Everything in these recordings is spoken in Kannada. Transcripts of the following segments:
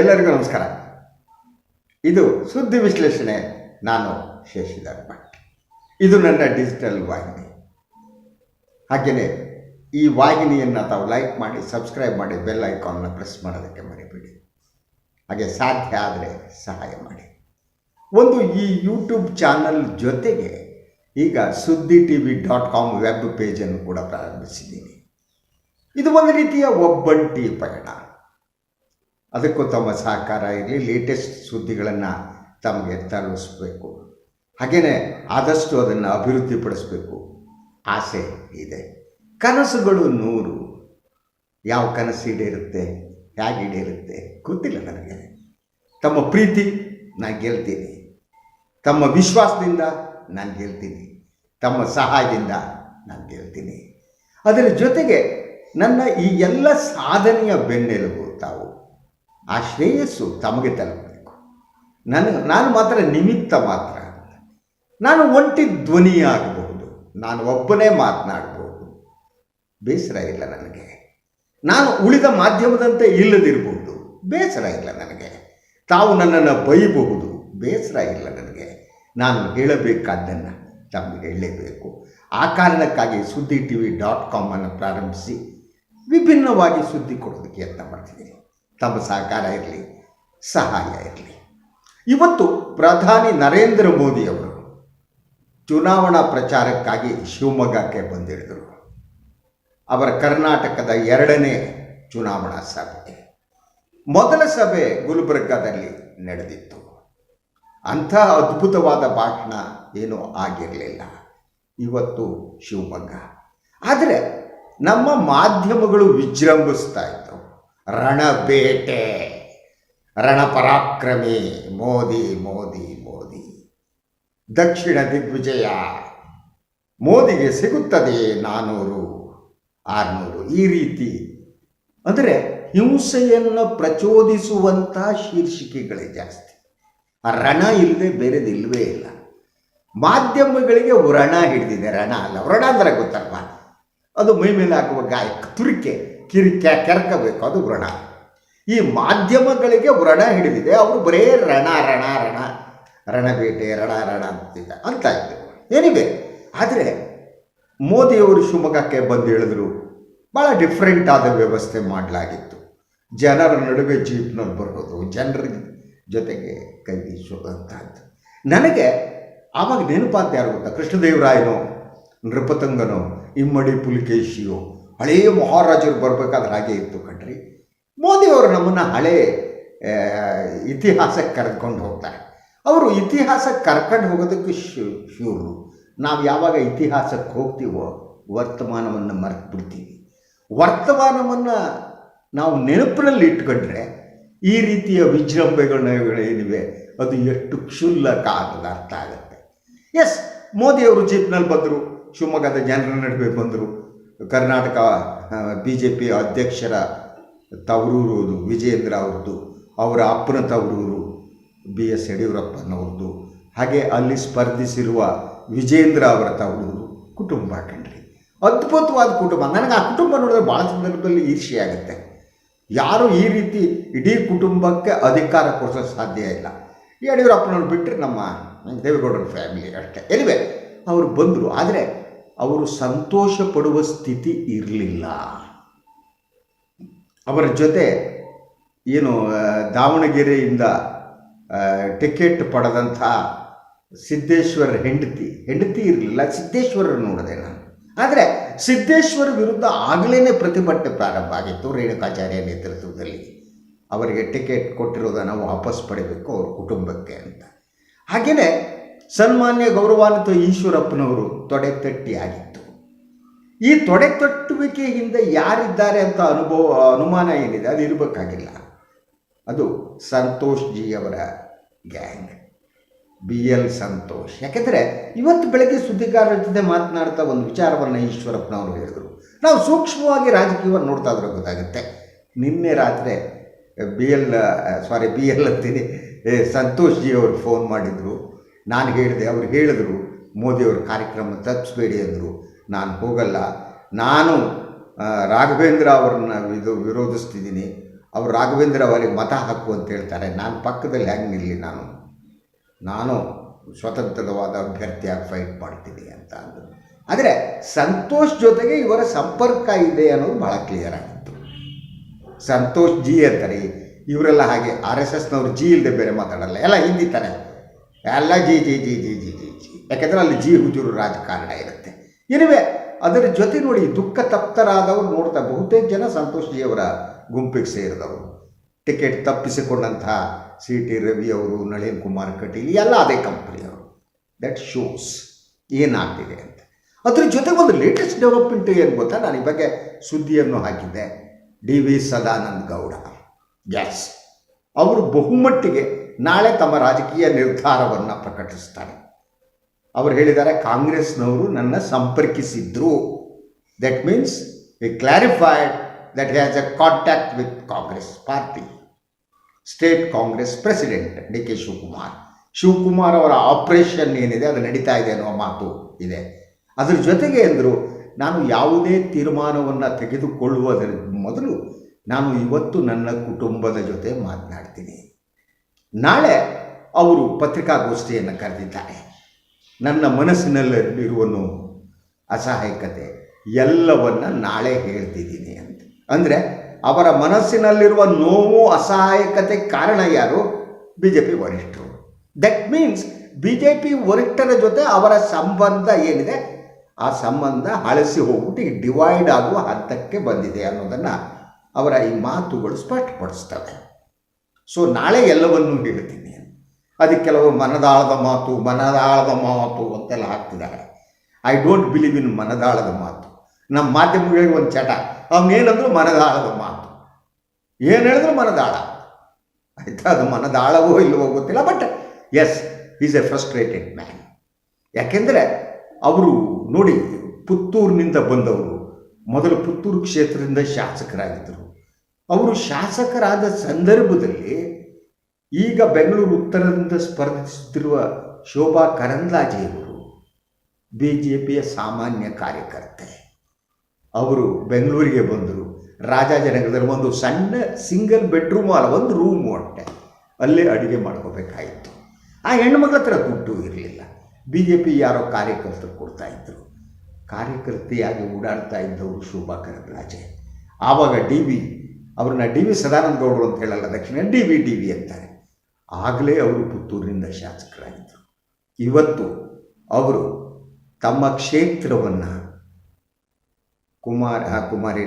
ಎಲ್ಲರಿಗೂ ನಮಸ್ಕಾರ. ಇದು ಸುದ್ದಿ ವಿಶ್ಲೇಷಣೆ. ನಾನು ಶಶಿಧರ್ ಭಟ್. ಇದು ನನ್ನ ಡಿಜಿಟಲ್ ವಾಹಿನಿ. ಹಾಗೆಯೇ ಈ ವಾಹಿನಿಯನ್ನು ತಾವು ಲೈಕ್ ಮಾಡಿ ಸಬ್ಸ್ಕ್ರೈಬ್ ಮಾಡಿ ಬೆಲ್ ಐಕಾನ್ನ ಪ್ರೆಸ್ ಮಾಡೋದಕ್ಕೆ ಮರಿಬೇಡಿ. ಹಾಗೆ ಸಾಧ್ಯ ಆದರೆ ಸಹಾಯ ಮಾಡಿ. ಒಂದು ಈ ಯೂಟ್ಯೂಬ್ ಚಾನಲ್ ಜೊತೆಗೆ ಈಗ Suddi T V dot com web ಪೇಜನ್ನು ಕೂಡ ಪ್ರಾರಂಭಿಸಿದ್ದೀನಿ. ಇದು ಒಂದು ರೀತಿಯ ಒಬ್ಬಂಟಿ ಪಯಣ. ಅದಕ್ಕೂ ತಮ್ಮ ಸಹಕಾರ ಇರಲಿ ಲೇಟೆಸ್ಟ್ ಸುದ್ದಿಗಳನ್ನು ತಮಗೆ ತಲುಪಿಸ್ಬೇಕು. ಹಾಗೆಯೇ ಆದಷ್ಟು ಅದನ್ನು ಅಭಿವೃದ್ಧಿಪಡಿಸಬೇಕು. ಆಸೆ ಇದೆ. ಕನಸುಗಳು ನೂರು. ಯಾವ ಕನಸು ಈಡೇರುತ್ತೆ? ಹೇಗೆ ಈಡೇರುತ್ತೆ? ಗೊತ್ತಿಲ್ಲ ನನಗೆ. ತಮ್ಮ ಪ್ರೀತಿ ನಾನು ಗೆಲ್ತೀನಿ. ತಮ್ಮ ವಿಶ್ವಾಸದಿಂದ ನಾನು ಗೆಲ್ತೀನಿ. ತಮ್ಮ ಸಹಾಯದಿಂದ ನಾನು ಗೆಲ್ತೀನಿ. ಅದರ ಜೊತೆಗೆ ನನ್ನ ಈ ಎಲ್ಲ ಸಾಧನೆಯ ಬೆನ್ನೆಲುಬು ತಾವು ಆ ಶ್ರೇಯಸ್ಸು ತಮಗೆ ತಲುಪಬೇಕು ನನಗೆ ನಾನು ಮಾತ್ರ ನಿಮಿತ್ತ ಮಾತ್ರ ನಾನು ಒಂಟಿ ಧ್ವನಿಯಾಗಬಹುದು ನಾನು ಒಬ್ಬನೇ ಮಾತನಾಡಬಹುದು. ಬೇಸರ ಇಲ್ಲ ನನಗೆ. ನಾನು ಉಳಿದ ಮಾಧ್ಯಮದಂತೆ ಇಲ್ಲದಿರಬಹುದು. ಬೇಸರ ಇಲ್ಲ ನನಗೆ. ತಾವು ನನ್ನನ್ನು ಬೈಯಬಹುದು ಬೇಸರ ಇಲ್ಲ ನನಗೆ. ನಾನು ಹೇಳಬೇಕಾದ್ದನ್ನು ತಮಗೆ ಹೇಳಲೇಬೇಕು ಆ ಕಾರಣಕ್ಕಾಗಿ ಸುದ್ದಿ ಟಿ ವಿ ಡಾಟ್ ಕಾಮನ್ನು ಪ್ರಾರಂಭಿಸಿ ವಿಭಿನ್ನವಾಗಿ ಸುದ್ದಿ ಕೊಡೋದಕ್ಕೆ ಯತ್ನ ಮಾಡ್ತಿದ್ದೀನಿ. ತಮ್ಮ ಸಹಕಾರ ಇರಲಿ, ಸಹಾಯ ಇರಲಿ. ಇವತ್ತು ಪ್ರಧಾನಿ ನರೇಂದ್ರ ಮೋದಿಯವರು ಚುನಾವಣಾ ಪ್ರಚಾರಕ್ಕಾಗಿ ಶಿವಮೊಗ್ಗಕ್ಕೆ ಬಂದಿಳಿದರು. ಅವರ ಕರ್ನಾಟಕದ ಎರಡನೇ ಚುನಾವಣಾ ಸಭೆ. ಮೊದಲ ಸಭೆ ಗುಲ್ಬರ್ಗಾದಲ್ಲಿ ನಡೆದಿತ್ತು. ಅಂಥ ಅದ್ಭುತವಾದ ಭಾಷಣ ಏನೂ ಆಗಿರಲಿಲ್ಲ. ಇವತ್ತು ಶಿವಮೊಗ್ಗ. ಆದರೆ ನಮ್ಮ ಮಾಧ್ಯಮಗಳು ವಿಜೃಂಭಿಸ್ತಾ ಇತ್ತು. ರಣಬೇಟೆ. ರಣಪರಾಕ್ರಮಿ. ಮೋದಿ ಮೋದಿ ಮೋದಿ. ದಕ್ಷಿಣ ದಿಗ್ವಿಜಯ. ಮೋದಿಗೆ ಸಿಗುತ್ತದೆ ನಾನ್ನೂರು ಆರುನೂರು? ಈ ರೀತಿ. ಅಂದರೆ ಹಿಂಸೆಯನ್ನು ಪ್ರಚೋದಿಸುವಂಥ ಶೀರ್ಷಿಕೆಗಳೇ ಜಾಸ್ತಿ. ಆ ರಣ ಇಲ್ಲದೆ ಬೇರೆದಿಲ್ವೇ ಇಲ್ಲ. ಮಾಧ್ಯಮಗಳಿಗೆ ವ್ರಣ ಹಿಡಿದಿದೆ. ರಣ ಅಲ್ಲ ವ್ರಣ ಅಂದರೆ ಗೊತ್ತಲ್ವಾ? ಅದು ಮೈ ಮೇಲೆ ಹಾಕುವ ತುರಿಕೆ. ಕಿರಿಕೆ ಕೆರಕಬೇಕು, ಅದು ವ್ರಣ. ಈ ಮಾಧ್ಯಮಗಳಿಗೆ ವ್ರಣ ಹಿಡಿದಿದೆ, ಅವರು ಬರೇ ರಣ ರಣ ರಣ, ರಣಬೇಟೆ, ರಣ ರಣ ಅಂತಿದ್ದ ಅಂತ ಇದ್ದರು ಏನಿವೆ ಆದರೆ, ಮೋದಿಯವರು ಶಿವಮೊಗ್ಗಕ್ಕೆ ಬಂದು ಹೇಳಿದ್ರು ಭಾಳ ಡಿಫ್ರೆಂಟ್ ಆದ ವ್ಯವಸ್ಥೆ ಮಾಡಲಾಗಿತ್ತು. ಜನರ ನಡುವೆ ಜೀಪ್ನಲ್ಲಿ ಬರೋದು, ಜನರ ಜೊತೆಗೆ ಕೈ ಬೀಸುವಂಥದ್ದು ನನಗೆ ಆವಾಗ ನೆನಪಾತ ಯಾರು ಗೊತ್ತಾ? ಕೃಷ್ಣದೇವರಾಯನೋ, ನೃಪತಂಗನೋ, ಇಮ್ಮಡಿ ಪುಲಿಕೇಶಿಯೋ ಹಳೆಯ ಮಹಾರಾಜರು ಬರಬೇಕಾದ್ರೆ ಹಾಗೆ ಇತ್ತು ಕಣ್ರಿ. ಮೋದಿಯವರು ನಮ್ಮನ್ನು ಹಳೆ ಇತಿಹಾಸಕ್ಕೆ ಕರೆದುಕೊಂಡು ಹೋಗ್ತಾರೆ. ಅವರು ಇತಿಹಾಸಕ್ಕೆ ಕರ್ಕೊಂಡು ಹೋಗೋದಕ್ಕೆ ಶೂರು. ನಾವು ಯಾವಾಗ ಇತಿಹಾಸಕ್ಕೆ ಹೋಗ್ತೀವೋ, ವರ್ತಮಾನವನ್ನು ಮರೆತು ಬಿಡ್ತೀವಿ ವರ್ತಮಾನವನ್ನು ನಾವು ನೆನಪಿನಲ್ಲಿ ಇಟ್ಕೊಂಡ್ರೆ, ಈ ರೀತಿಯ ವಿಜೃಂಭೆಗಳೇನಿವೆ ಅದು ಎಷ್ಟು ಕ್ಷುಲ್ಲಕ ಆಗದ ಅರ್ಥ ಆಗುತ್ತೆ. ಎಸ್ ಮೋದಿಯವರು ಜೀಪ್ನಲ್ಲಿ ಬಂದರು, ಶಿವಮೊಗ್ಗದ ಜನರ ನಡುವೆ ಬಂದರು. ಕರ್ನಾಟಕ ಬಿ ಜೆ ಪಿ ಅಧ್ಯಕ್ಷರ ತವರೂರು ಅದು ವಿಜಯೇಂದ್ರ ಅವ್ರದ್ದು, ಅವರ ಅಪ್ಪನ ತವರೂರು ಬಿ ಎಸ್ ಯಡಿಯೂರಪ್ಪನವ್ರದ್ದು. ಹಾಗೆ ಅಲ್ಲಿ ಸ್ಪರ್ಧಿಸಿರುವ ವಿಜೇಂದ್ರ ಅವರ ತವರೂರು ಕುಟುಂಬ ಕಣ್ರಿ. ಅದ್ಭುತವಾದ ಕುಟುಂಬ. ನನಗೆ ಆ ಕುಟುಂಬ ನೋಡಿದ್ರೆ ಭಾಳ ಸಂದರ್ಭದಲ್ಲಿ ಈರ್ಷೆ ಆಗುತ್ತೆ ಯಾರು ಈ ರೀತಿ ಇಡೀ ಕುಟುಂಬಕ್ಕೆ ಅಧಿಕಾರ ಕೊಡಿಸೋ ಸಾಧ್ಯ ಇಲ್ಲ. ಯಡಿಯೂರಪ್ಪನವ್ರು ಬಿಟ್ಟರೆ ನಮ್ಮ ದೇವೇಗೌಡರ ಫ್ಯಾಮಿಲಿ ಅಷ್ಟೇ. ಎನಿವೆ ಅವರು ಬಂದರು. ಆದರೆ ಅವರು ಸಂತೋಷ ಪಡುವ ಸ್ಥಿತಿ ಇರಲಿಲ್ಲ. ಅವರ ಜೊತೆ ಏನು ದಾವಣಗೆರೆಯಿಂದ ಟಿಕೆಟ್ ಪಡೆದಂಥ ಸಿದ್ದೇಶ್ವರ ಹೆಂಡತಿ ಹೆಂಡತಿ ಇರಲಿಲ್ಲ, ಸಿದ್ದೇಶ್ವರರು ನೋಡಿದೆ ನಾನು. ಆದರೆ ಸಿದ್ದೇಶ್ವರ ವಿರುದ್ಧ ಆಗಲೇ ಪ್ರತಿಭಟನೆ ಪ್ರಾರಂಭ ಆಗಿತ್ತು ರೇಣುಕಾಚಾರ್ಯ ನೇತೃತ್ವದಲ್ಲಿ. ಅವರಿಗೆ ಟಿಕೆಟ್ ಕೊಟ್ಟಿರೋದನ್ನು ವಾಪಸ್ ಪಡಿಬೇಕು ಅವ್ರ ಕುಟುಂಬಕ್ಕೆ ಅಂತ. ಹಾಗೆಯೇ ಸನ್ಮಾನ್ಯ ಗೌರವಾನ್ವಿತ ಈಶ್ವರಪ್ಪನವರು ತೊಡೆ ತಟ್ಟಿಯಾಗಿತ್ತು ಈ ತೊಡೆ ತಟ್ಟುವಿಕೆ ಹಿಂದೆ ಯಾರಿದ್ದಾರೆ ಅಂತ ಅನುಭವ, ಅನುಮಾನ ಏನಿದೆ ಅದು ಇರಬೇಕಾಗಿಲ್ಲ. ಅದು ಸಂತೋಷ್ ಜಿ ಅವರ ಗ್ಯಾಂಗ್. B L Santosh. ಯಾಕೆಂದರೆ ಇವತ್ತು ಬೆಳಗ್ಗೆ ಸುದ್ದಿಗಾರರ ಜೊತೆ ಮಾತನಾಡ್ತಾ ಒಂದು ವಿಚಾರವನ್ನು ಈಶ್ವರಪ್ಪನವರು ಹೇಳಿದರು. ನಾವು ಸೂಕ್ಷ್ಮವಾಗಿ ರಾಜಕೀಯವನ್ನು ನೋಡ್ತಾ ಇದ್ರೆ ಗೊತ್ತಾಗುತ್ತೆ. ನಿನ್ನೆ ರಾತ್ರಿ B L sorry B L ಅಂತೀನಿ ಸಂತೋಷ್ ಜಿ ಅವರು ಫೋನ್ ಮಾಡಿದರು. ನಾನು ಹೇಳಿದೆ, ಅವ್ರು ಹೇಳಿದ್ರು ಮೋದಿಯವ್ರ ಕಾರ್ಯಕ್ರಮ ತಪ್ಪಿಸ್ಬೇಡಿ ಅಂದರು. ನಾನು ಹೋಗಲ್ಲ. ನಾನು ರಾಘವೇಂದ್ರ ಅವ್ರನ್ನ ಇದು ವಿರೋಧಿಸ್ತಿದ್ದೀನಿ. ಅವರು ರಾಘವೇಂದ್ರ ಅವರಿಗೆ ಮತ ಹಾಕು ಅಂತ ಹೇಳ್ತಾರೆ. ನಾನು ಪಕ್ಕದಲ್ಲಿ ಹ್ಯಾಂಗೆ ನಿಲ್ಲಿ ನಾನು? ನಾನು ಸ್ವತಂತ್ರವಾದ ಅಭ್ಯರ್ಥಿಯಾಗಿ ಫೈಟ್ ಮಾಡ್ತೀನಿ ಅಂತ ಅಂದರು. ಆದರೆ ಸಂತೋಷ್ ಜೊತೆಗೆ ಇವರ ಸಂಪರ್ಕ ಇದೆ ಅನ್ನೋದು ಭಾಳ ಕ್ಲಿಯರ್ ಆಗಿತ್ತು. ಸಂತೋಷ್ ಜಿ ಅಂತಾರೆ. ಇವರೆಲ್ಲ ಹಾಗೆ ಆರ್ ಎಸ್ ಎಸ್ನವ್ರು ಜಿ ಇಲ್ಲದೆ ಬೇರೆ ಮಾತಾಡಲ್ಲ. ಎಲ್ಲ ಹಿಂದಿ ತಾನೆ. ಎಲ್ಲ ಜಿ ಜಿ ಜಿ ಜಿ ಜಿ ಜಿ ಜಿ. ಯಾಕೆಂದರೆ ಅಲ್ಲಿ ಜಿ ಹುಜೂರು ರಾಜಕಾರಣ ಇರುತ್ತೆ. ಇರುವೆ, ಅದರ ಜೊತೆ ನೋಡಿ ದುಃಖ ತಪ್ತರಾದವರು ನೋಡ್ತಾ ಬಹುತೇಕ ಜನ ಸಂತೋಷ್ ಜಿಯವರ ಗುಂಪಿಗೆ ಸೇರಿದವರು. ಟಿಕೆಟ್ ತಪ್ಪಿಸಿಕೊಂಡಂತಹ ಸಿ ಟಿ ರವಿ ಅವರು, ನಳಿನ್ ಕುಮಾರ್ ಕಟೀಲ್, ಎಲ್ಲ ಅದೇ ಕಂಪ್ನಿಯವರು ದಟ್ ಶೋಸ್ ಏನಾಗ್ತಿದೆ ಅಂತ. ಅದ್ರ ಜೊತೆಗೆ ಒಂದು ಲೇಟೆಸ್ಟ್ ಡೆವಲಪ್ಮೆಂಟ್ ಏನು ಗೊತ್ತಾ? ನಾನು ಈ ಬಗ್ಗೆ ಸುದ್ದಿಯನ್ನು ಹಾಕಿದ್ದೆ. D V Sadananda Gowda. S ಅವರು ಬಹುಮಟ್ಟಿಗೆ ನಾಳೆ ತಮ್ಮ ರಾಜಕೀಯ ನಿರ್ಧಾರವನ್ನು ಪ್ರಕಟಿಸ್ತಾರೆ. ಅವರು ಹೇಳಿದ್ದಾರೆ, ಕಾಂಗ್ರೆಸ್ನವರು ನನ್ನ ಸಂಪರ್ಕಿಸಿದ್ರು. That means we clarified that has a contact with Congress party state Congress president D K Shivakumar Shivakumar ಅವರ ಆಪರೇಷನ್ ಏನಿದೆ, ಅದು ನಡೀತಾ ಇದೆ ಅನ್ನೋ ಮಾತು ಇದೆ. ಅದರ ಜೊತೆಗೆ ಅಂದರು, ನಾನು ಯಾವುದೇ ತೀರ್ಮಾನವನ್ನು ತೆಗೆದುಕೊಳ್ಳುವುದರ ಮೊದಲು ನಾನು ಇವತ್ತು ನನ್ನ ಕುಟುಂಬದ ಜೊತೆ ಮಾತನಾಡ್ತೀನಿ. ನಾಳೆ ಅವರು ಪತ್ರಿಕಾಗೋಷ್ಠಿಯನ್ನು ಕರೆದಿದ್ದಾರೆ. ನನ್ನ ಮನಸ್ಸಿನಲ್ಲಿರುವ ಅಸಹಾಯಕತೆ ಎಲ್ಲವನ್ನು ನಾಳೆ ಹೇಳ್ತಿದ್ದೀನಿ ಅಂತ. ಅಂದರೆ ಅವರ ಮನಸ್ಸಿನಲ್ಲಿರುವ ನೋವು, ಅಸಹಾಯಕತೆ ಕಾರಣ ಯಾರು? ಬಿ ಜೆ ಪಿ ವರಿಷ್ಠರು. That means B J P ವರಿಷ್ಠರ ಜೊತೆ ಅವರ ಸಂಬಂಧ ಏನಿದೆ? ಆ ಸಂಬಂಧ ಹಳಸಿ ಹೋಗ್ಬಿಟ್ಟು ಡಿವೈಡ್ ಆಗುವ ಹಂತಕ್ಕೆ ಬಂದಿದೆ ಅನ್ನೋದನ್ನು ಅವರ ಈ ಮಾತುಗಳು ಸ್ಪಷ್ಟಪಡಿಸ್ತವೆ. ಸೊ ನಾಳೆ ಎಲ್ಲವನ್ನೂ ಹೇಳ್ತೀನಿ ಅದಕ್ಕೆ ಕೆಲವು ಮನದಾಳದ ಮಾತು ಮನದಾಳದ ಮಾತು ಅಂತೆಲ್ಲ ಹಾಕ್ತಿದ್ದಾರೆ ಐ ಡೋಂಟ್ ಬಿಲೀವ್ ಇನ್ ಮನದಾಳದ ಮಾತು. ನಮ್ಮ ಮಾಧ್ಯಮಗಳಿಗೆ ಒಂದು ಚಟ ಅವನೇನಂದ್ರು ಮನದಾಳದ ಮಾತು. ಏನು ಹೇಳಿದ್ರು ಮನದಾಳ. ಆಯ್ತಾ, ಅದು ಮನದಾಳವೋ ಇಲ್ಲವೋ ಗೊತ್ತಿಲ್ಲ but S is a frustrated man ಯಾಕೆಂದರೆ ಅವರು ನೋಡಿ ಪುತ್ತೂರಿನಿಂದ ಬಂದವರು, ಮೊದಲು ಪುತ್ತೂರು ಕ್ಷೇತ್ರದಿಂದ ಶಾಸಕರಾಗಿದ್ದರು. ಅವರು ಶಾಸಕರಾದ ಸಂದರ್ಭದಲ್ಲಿ ಈಗ ಬೆಂಗಳೂರು ಉತ್ತರದಿಂದ ಸ್ಪರ್ಧಿಸುತ್ತಿರುವ ಶೋಭಾ ಕರಂದ್ಲಾಜೆಯವರು ಬಿ ಜೆ ಪಿಯ ಸಾಮಾನ್ಯ ಕಾರ್ಯಕರ್ತೆ. ಅವರು ಬೆಂಗಳೂರಿಗೆ ಬಂದರು. ರಾಜಾಜನಗರದಲ್ಲಿ ಒಂದು ಸಣ್ಣ ಸಿಂಗಲ್ ಬೆಡ್ರೂಮ್ ಅಲ್ಲ, ಒಂದು ರೂಮು ಅಷ್ಟೆ ಅಲ್ಲೇ ಅಡುಗೆ ಮಾಡ್ಕೋಬೇಕಾಯಿತು. ಆ ಹೆಣ್ಮಗಳ ಹತ್ರ ದುಡ್ಡು ಇರಲಿಲ್ಲ. ಬಿ ಜೆ ಪಿ ಯಾರೋ ಕಾರ್ಯಕರ್ತರು ಕೊಡ್ತಾ ಇದ್ದರು ಕಾರ್ಯಕರ್ತೆಯಾಗಿ ಓಡಾಡ್ತಾ ಇದ್ದವರು ಶೋಭಾ ಕರಂದ್ಲಾಜೆ. ಆವಾಗ ಡಿ ವಿ ಅವ್ರನ್ನ ಡಿ ವಿ ಸದಾನಂದ ಗೌಡರು ಅಂತ ಹೇಳಲ್ಲ, ದಕ್ಷಿಣ ಡಿ ವಿ ಡಿ ವಿ ಅಂತಾರೆ. ಆಗಲೇ ಅವರು ಪುತ್ತೂರಿನಿಂದ ಶಾಸಕರಾಗಿದ್ದರು ಇವತ್ತು ಅವರು ತಮ್ಮ ಕ್ಷೇತ್ರವನ್ನು ಕುಮಾರ್ ಕುಮಾರಿ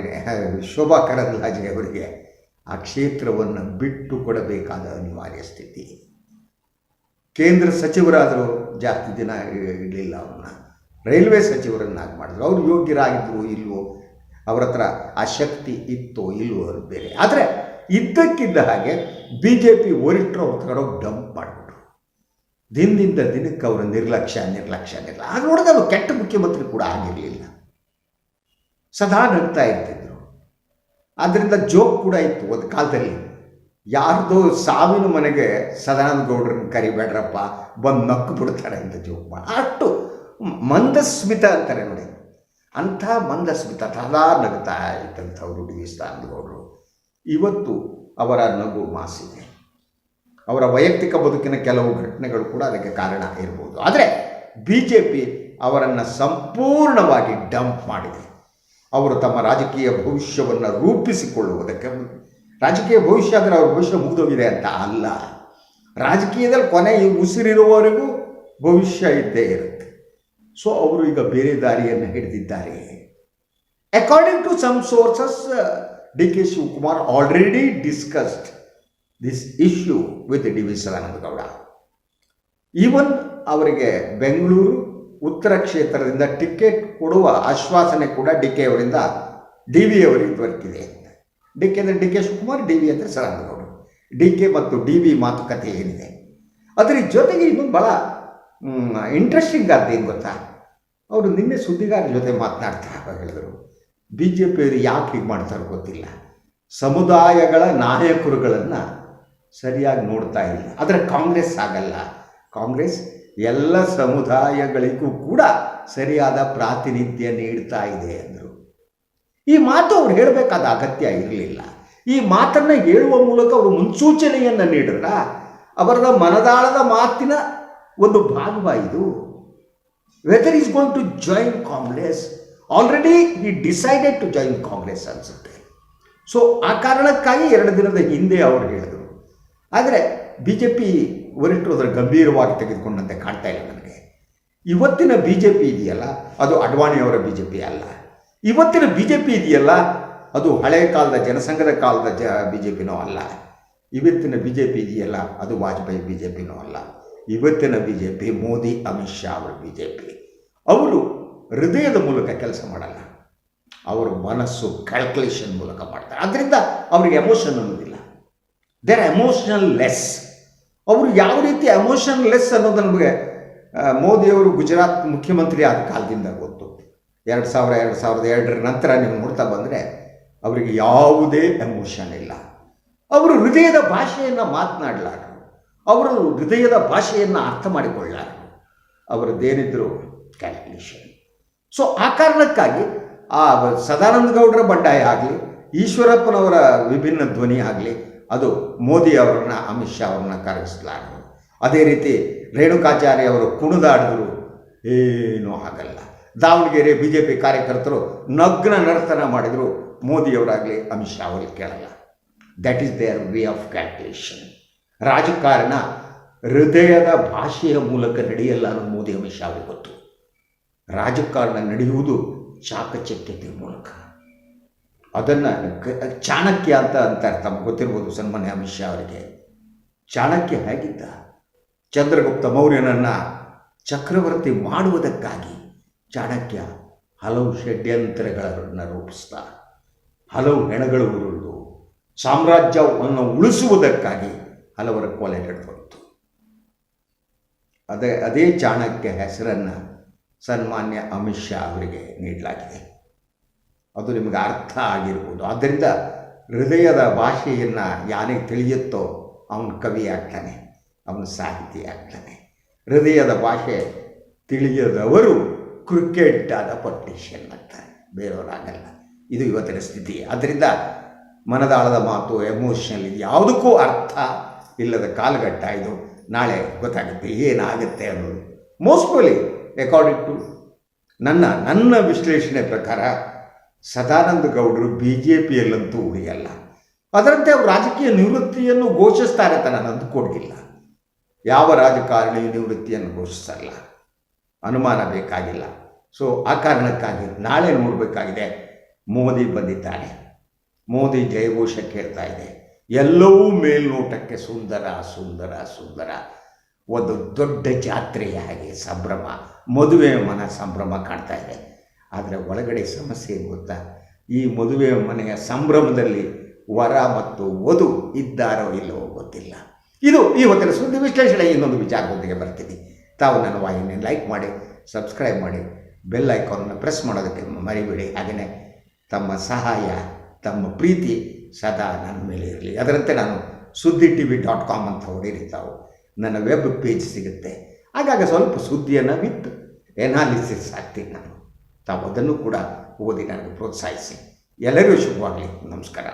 ಶೋಭಾ ಕರಂದ್ಲಾಜೆ ಅವರಿಗೆ ಆ ಕ್ಷೇತ್ರವನ್ನು ಬಿಟ್ಟು ಕೊಡಬೇಕಾದ ಅನಿವಾರ್ಯ ಸ್ಥಿತಿ. ಕೇಂದ್ರ ಸಚಿವರಾದರೂ ಜಾಸ್ತಿ ದಿನ ಇಡಲಿಲ್ಲ ಅವ್ರನ್ನ. ರೈಲ್ವೆ ಸಚಿವರನ್ನಾಗಿ ಮಾಡಿದ್ರು. ಅವರು ಯೋಗ್ಯರಾಗಿದ್ದರು ಇಲ್ವೋ ಅವ್ರ ಹತ್ರ ಆ ಶಕ್ತಿ ಇತ್ತೋ ಇಲ್ವೋ ಅದು ಬೇರೆ. ಆದರೆ ಇದ್ದಕ್ಕಿದ್ದ ಹಾಗೆ ಬಿ ಜೆ ಪಿ ವರಿಷ್ಠರು ಅವ್ರ ತಗೊಂಡೋಗಿ ಡಂಪ್ ಮಾಡಿಬಿಟ್ರು. ದಿನದಿಂದ ದಿನಕ್ಕೆ ಅವರ ನಿರ್ಲಕ್ಷ್ಯ ನಿರ್ಲಕ್ಷ್ಯ ನಿರ್ಲಕ್ಷ್ಯ ಆಗ ಅವರು ಕೆಟ್ಟ ಮುಖ್ಯಮಂತ್ರಿ ಕೂಡ ಆಗಿರಲಿಲ್ಲ. ಸದಾ ನಗ್ತಾ ಇರ್ತಿದ್ರು. ಅದರಿಂದ ಜೋಕ್ ಕೂಡ ಇತ್ತು ಒಂದು ಕಾಲದಲ್ಲಿ. ಯಾರ್ದೋ ಸಾವಿನ ಮನೆಗೆ ಸದಾನಂದ ಗೌಡ್ರನ್ನ ಕರಿಬೇಡ್ರಪ್ಪ, ಬಂದು ನಕ್ಕು ಬಿಡ್ತಾರೆ ಅಂತ ಜೋಕ್ ಮಾಡಿ ಅಷ್ಟು ಮಂದಸ್ಮಿತ ಅಂತಾರೆ ನೋಡಿ. ಅಂಥ ಮಂದಸ್ಮಿತ ತಥಾ ನಗ್ತಾ ಇದ್ದಂಥವ್ರು ಡಿ ಗೌಡರು ಇವತ್ತು ಅವರ ನಗು ಮಾಸಿದೆ. ಅವರ ವೈಯಕ್ತಿಕ ಬದುಕಿನ ಕೆಲವು ಘಟನೆಗಳು ಕೂಡ ಅದಕ್ಕೆ ಕಾರಣ ಇರ್ಬೋದು. ಆದರೆ ಬಿ ಜೆ ಪಿ ಅವರನ್ನು ಸಂಪೂರ್ಣವಾಗಿ ಡಂಪ್ ಮಾಡಿದೆ. ಅವರು ತಮ್ಮ ರಾಜಕೀಯ ಭವಿಷ್ಯವನ್ನು ರೂಪಿಸಿಕೊಳ್ಳುವುದಕ್ಕೆ ರಾಜಕೀಯ ಭವಿಷ್ಯ ಅಂದರೆ ಅವ್ರ ಭವಿಷ್ಯ ಮುಗಿದೋಗಿದೆ ಅಂತ ಅಲ್ಲ. ರಾಜಕೀಯದಲ್ಲಿ ಕೊನೆ ಉಸಿರಿರುವವರೆಗೂ ಭವಿಷ್ಯ ಇದ್ದೇ ಇರುತ್ತೆ. ಸೊ ಅವರು ಈಗ ಬೇರೆ ದಾರಿಯನ್ನು ಹಿಡಿದಿದ್ದಾರೆ. According to some sources D K Shivakumar already discussed this issue with D V Sadananda Gowda even ಅವರಿಗೆ ಬೆಂಗಳೂರು ಉತ್ತರ ಕ್ಷೇತ್ರದಿಂದ ಟಿಕೆಟ್ ಕೊಡುವ ಆಶ್ವಾಸನೆ ಕೂಡ ಡಿ ಕೆ ಅವರಿಂದ ಡಿ ವಿ ಅವರಿಗೆ ದೊರಕಿದೆ ಡಿ ಕೆ ಅಂದರೆ D K Shivakumar D V ಅಂದರೆ ಸದಾನಂದಗೌಡರು ಡಿ ಕೆ ಮತ್ತು ಡಿ ವಿ ಮಾತುಕತೆ ಏನಿದೆ. ಅದರ ಜೊತೆಗೆ ಇನ್ನೊಂದು ಭಾಳ ಇಂಟ್ರೆಸ್ಟಿಂಗ್ ಏನು ಗೊತ್ತಾ? ಅವರು ನಿನ್ನೆ ಸುದ್ದಿಗಾರರ ಜೊತೆ ಮಾತನಾಡ್ತಾ ಹೇಳಿದರು. ಬಿ ಜೆ ಪಿಯವರು ಯಾಕೆ ಹೀಗೆ ಮಾಡ್ತಾರೋ ಗೊತ್ತಿಲ್ಲ. ಸಮುದಾಯಗಳ ನಾಯಕರುಗಳನ್ನು ಸರಿಯಾಗಿ ನೋಡ್ತಾ ಇಲ್ಲ. ಆದರೆ ಕಾಂಗ್ರೆಸ್ ಆಗಲ್ಲ ಕಾಂಗ್ರೆಸ್ ಎಲ್ಲ ಸಮುದಾಯಗಳಿಗೂ ಕೂಡ ಸರಿಯಾದ ಪ್ರಾತಿನಿಧ್ಯ ನೀಡ್ತಾ ಇದೆ ಅಂದರು. ಈ ಮಾತು ಅವ್ರು ಹೇಳಬೇಕಾದ ಅಗತ್ಯ ಇರಲಿಲ್ಲ. ಈ ಮಾತನ್ನು ಹೇಳುವ ಮೂಲಕ ಅವರು ಮುನ್ಸೂಚನೆಯನ್ನು ನೀಡಿದ್ರ ಅವರ ಮನದಾಳದ ಮಾತಿನ ಒಂದು ಭಾಗವ ಇದು whether is going to join Congress already he decided to join Congress ಅನಿಸುತ್ತೆ. ಸೊ ಆ ಕಾರಣಕ್ಕಾಗಿ ಎರಡು ದಿನದ ಹಿಂದೆ ಅವರು ಹೇಳಿದರು. ಆದರೆ ಬಿ ಜೆ ಪಿ ವರಿಷ್ಠರು ಅದರ ಗಂಭೀರವಾಗಿ ತೆಗೆದುಕೊಂಡಂತೆ ಕಾಣ್ತಾ ಇಲ್ಲ ನನಗೆ ಇವತ್ತಿನ ಬಿ ಜೆ ಪಿ ಇದೆಯಲ್ಲ, ಅದು ಅಡ್ವಾಣಿಯವರ ಬಿ ಜೆ ಪಿ ಅಲ್ಲ. ಇವತ್ತಿನ ಬಿ ಜೆ ಪಿ ಇದೆಯಲ್ಲ, ಅದು ಹಳೆಯ ಕಾಲದ ಜನಸಂಘದ ಕಾಲದ ಜ ಬಿ ಜೆ ಪಿನೂ ಅಲ್ಲ. ಇವತ್ತಿನ ಬಿ ಜೆ ಪಿ ಇದೆಯಲ್ಲ, ಅದು ವಾಜಪೇಯಿ ಬಿ ಜೆ ಪಿನೂ ಅಲ್ಲ. ಇವತ್ತಿನ B J P Modi, Amit Shah ಅವರ ಬಿ ಜೆ ಪಿ ಅವರು ಹೃದಯದ ಮೂಲಕ ಕೆಲಸ ಮಾಡಲ್ಲ. ಅವರ ಮನಸ್ಸು ಕ್ಯಾಲ್ಕುಲೇಷನ್ ಮೂಲಕ ಮಾಡ್ತಾರೆ. ಅದರಿಂದ ಅವ್ರಿಗೆ ಎಮೋಷನ್ ಅನ್ನೋದಿಲ್ಲ. ದೇರ್ ಎಮೋಷನಲ್ ಲೆಸ್ ಅವರು ಯಾವ ರೀತಿ ಎಮೋಷನ್ ಲೆಸ್ ಅನ್ನೋದು ನಮಗೆ ಮೋದಿಯವರು ಗುಜರಾತ್ ಮುಖ್ಯಮಂತ್ರಿ ಆದ ಕಾಲದಿಂದ ಗೊತ್ತು. ಎರಡು ಸಾವಿರ, ಎರಡು ಸಾವಿರದ ಎರಡರ ನಂತರ ನೀವು ನೋಡ್ತಾ ಬಂದರೆ ಅವರಿಗೆ ಯಾವುದೇ ಎಮೋಷನ್ ಇಲ್ಲ. ಅವರು ಹೃದಯದ ಭಾಷೆಯನ್ನು ಮಾತನಾಡಲಾರರು ಅವರು ಹೃದಯದ ಭಾಷೆಯನ್ನು ಅರ್ಥ ಮಾಡಿಕೊಳ್ಳಾರೆ. ಅವರದ್ದೇನಿದ್ರು ಕ್ಯಾಲ್ಕುಲೇಷನ್ ಸೊ ಆ ಕಾರಣಕ್ಕಾಗಿ ಆ ಸದಾನಂದ ಗೌಡರ ಬಂಡಾಯ ಆಗಲಿ, ಈಶ್ವರಪ್ಪನವರ ವಿಭಿನ್ನ ಧ್ವನಿ ಆಗಲಿ, ಅದು ಮೋದಿ ಅವರನ್ನ, ಅಮಿತ್ ಶಾ ಅವ್ರನ್ನ ಕರಗಿಸಲಾರರು ಅದೇ ರೀತಿ ರೇಣುಕಾಚಾರ್ಯ ಅವರು ಕುಣಿದಾಡಿದ್ರು, ಏನೂ ಆಗಲ್ಲ. ದಾವಣಗೆರೆ ಬಿ ಜೆ ಪಿ ಕಾರ್ಯಕರ್ತರು ನಗ್ನ ನರ್ತನ ಮಾಡಿದರು ಮೋದಿಯವರಾಗಲಿ ಅಮಿತ್ ಶಾ ಅವರಿಗೆ ಕೇಳಲ್ಲ. That is their way of calculation ರಾಜಕಾರಣ ಹೃದಯದ ಭಾಷೆಯ ಮೂಲಕ ನಡೆಯಲ್ಲ ಅನ್ನೋದು ಮೋದಿ ಅಮಿತ್ ಅವರಿಗೆ ಗೊತ್ತು. ರಾಜಕಾರಣ ನಡೆಯುವುದು ಚಾಕಚಕ್ಯತೆ ಮೂಲಕ. ಅದನ್ನು ಚಾಣಕ್ಯ ಅಂತ ಅಂತಾರೆ ತಮ್ಗೆ ಗೊತ್ತಿರ್ಬೋದು ಸನ್ಮಾನ್ಯ ಅಮಿತ್ ಶಾ ಅವರಿಗೆ. ಚಾಣಕ್ಯ ಹೇಗಿದ್ದ? ಚಂದ್ರಗುಪ್ತ ಮೌರ್ಯನನ್ನು ಚಕ್ರವರ್ತಿ ಮಾಡುವುದಕ್ಕಾಗಿ ಚಾಣಕ್ಯ ಹಲವು ಷಡ್ಯಂತ್ರಗಳನ್ನು ರೂಪಿಸ್ತಾ ಹಲವು ಹೆಣಗಳು ಉರುಳು ಸಾಮ್ರಾಜ್ಯವನ್ನು ಉಳಿಸುವುದಕ್ಕಾಗಿ ಹಲವರ ಕೊಲೆ ನಡೆದು ಅದೇ ಅದೇ ಚಾಣಕ್ಯ ಹೆಸರನ್ನು ಸನ್ಮಾನ್ಯ ಅಮಿತ್ ಶಾ ಅವರಿಗೆ ನೀಡಲಾಗಿದೆ. ಅದು ನಿಮಗೆ ಅರ್ಥ ಆಗಿರ್ಬೋದು. ಆದ್ದರಿಂದ ಹೃದಯದ ಭಾಷೆಯನ್ನು ಯಾರಿಗೆ ತಿಳಿಯುತ್ತೋ ಅವನು ಕವಿ ಆಗ್ತಾನೆ, ಅವನು ಸಾಹಿತಿ ಆಗ್ತಾನೆ. ಹೃದಯದ ಭಾಷೆ ತಿಳಿಯದವರು ಕ್ರಿಕೆಟ್ ಆದ ಪೊಲಿಟಿಷಿಯನ್ ಆಗ್ತಾರೆ, ಬೇರೆಯವರಾಗಲ್ಲ. ಇದು ಇವತ್ತಿನ ಸ್ಥಿತಿ. ಆದ್ದರಿಂದ ಮನದಾಳದ ಮಾತು, ಎಮೋಷನಲ್, ಇದು ಯಾವುದಕ್ಕೂ ಅರ್ಥ ಇಲ್ಲದ ಕಾಲಘಟ್ಟ ಇದು. ನಾಳೆ ಗೊತ್ತಾಗುತ್ತೆ, ಏನಾಗುತ್ತೆ ಅನ್ನೋದು. ಮೋಸ್ಟ್ಲಿ ಅಕಾರ್ಡಿಂಗ್ ಟು ನನ್ನ ನನ್ನ ವಿಶ್ಲೇಷಣೆ ಪ್ರಕಾರ, ಸದಾನಂದ ಗೌಡರು ಬಿ ಜೆ ಪಿಯಲ್ಲಂತೂ ಉಳಿಯಲ್ಲ. ಅದರಂತೆ ಅವರು ರಾಜಕೀಯ ನಿವೃತ್ತಿಯನ್ನು ಘೋಷಿಸ್ತಾರೆ ಅಂತ ನಾನು ಅಂದುಕೊಂಡಿಲ್ಲ. ಯಾವ ರಾಜಕಾರಣಿ ನಿವೃತ್ತಿಯನ್ನು ಘೋಷಿಸಲ್ಲ. ಅನುಮಾನ ಬೇಕಾಗಿಲ್ಲ. ಸೊ ಆ ಕಾರಣಕ್ಕಾಗಿ ನಾಳೆ ನೋಡಬೇಕಾಗಿದೆ, ಮೋದಿ ಬಂದಿದ್ದಾನೆ. ಮೋದಿ ಜಯಘೋಷ ಕೇಳ್ತಾ ಇದೆ. ಎಲ್ಲವೂ ಮೇಲ್ನೋಟಕ್ಕೆ ಸುಂದರ ಸುಂದರ ಸುಂದರ. ಒಂದು ದೊಡ್ಡ ಜಾತ್ರೆಯಾಗಿ ಸಂಭ್ರಮ, ಮದುವೆ ಮನ ಸಂಭ್ರಮ ಕಾಣ್ತಾ ಇದೆ. ಆದರೆ ಒಳಗಡೆ ಸಮಸ್ಯೆ ಗೊತ್ತಾ? ಈ ಮದುವೆ ಮನೆಯ ಸಂಭ್ರಮದಲ್ಲಿ ವರ ಮತ್ತು ವಧು ಇದ್ದಾರೋ ಇಲ್ಲವೋ ಗೊತ್ತಿಲ್ಲ. ಇದು ಈ ಹೊತ್ತಿನ ಸುದ್ದಿ ವಿಶ್ಲೇಷಣೆ. ಇನ್ನೊಂದು ವಿಚಾರದೊಂದಿಗೆ ಬರ್ತೀನಿ. ತಾವು ನನ್ನ ವಾಹಿನಿಯನ್ನು ಲೈಕ್ ಮಾಡಿ, ಸಬ್ಸ್ಕ್ರೈಬ್ ಮಾಡಿ, ಬೆಲ್ ಐಕಾನನ್ನು ಪ್ರೆಸ್ ಮಾಡೋದಕ್ಕೆ ಮರಿಬೇಡಿ. ಹಾಗೆಯೇ ತಮ್ಮ ಸಹಾಯ, ತಮ್ಮ ಪ್ರೀತಿ ಸದಾ ನನ್ನ ಮೇಲೆ ಇರಲಿ. ಅದರಂತೆ ನಾನು ಸುದ್ದಿ ಟಿ ವಿ ಡಾಟ್ ಕಾಮ್ ಅಂತ ಹೊಡೀರಿ ತಾವು. ನನ್ನ ವೆಬ್ ಪೇಜ್ ಸಿಗುತ್ತೆ. ಆಗಾಗ ಸ್ವಲ್ಪ ಸುದ್ದಿಯನ್ನು ವಿತ್ ಎನಾಲಿಸಿಸ್ ಆಗ್ತೀನಿ ನಾನು. ತಾವು ಅದನ್ನು ಕೂಡ ಓದಿ ನನಗೆ ಪ್ರೋತ್ಸಾಹಿಸಿ. ಎಲ್ಲರಿಗೂ ಶುಭವಾಗಲಿ. ನಮಸ್ಕಾರ.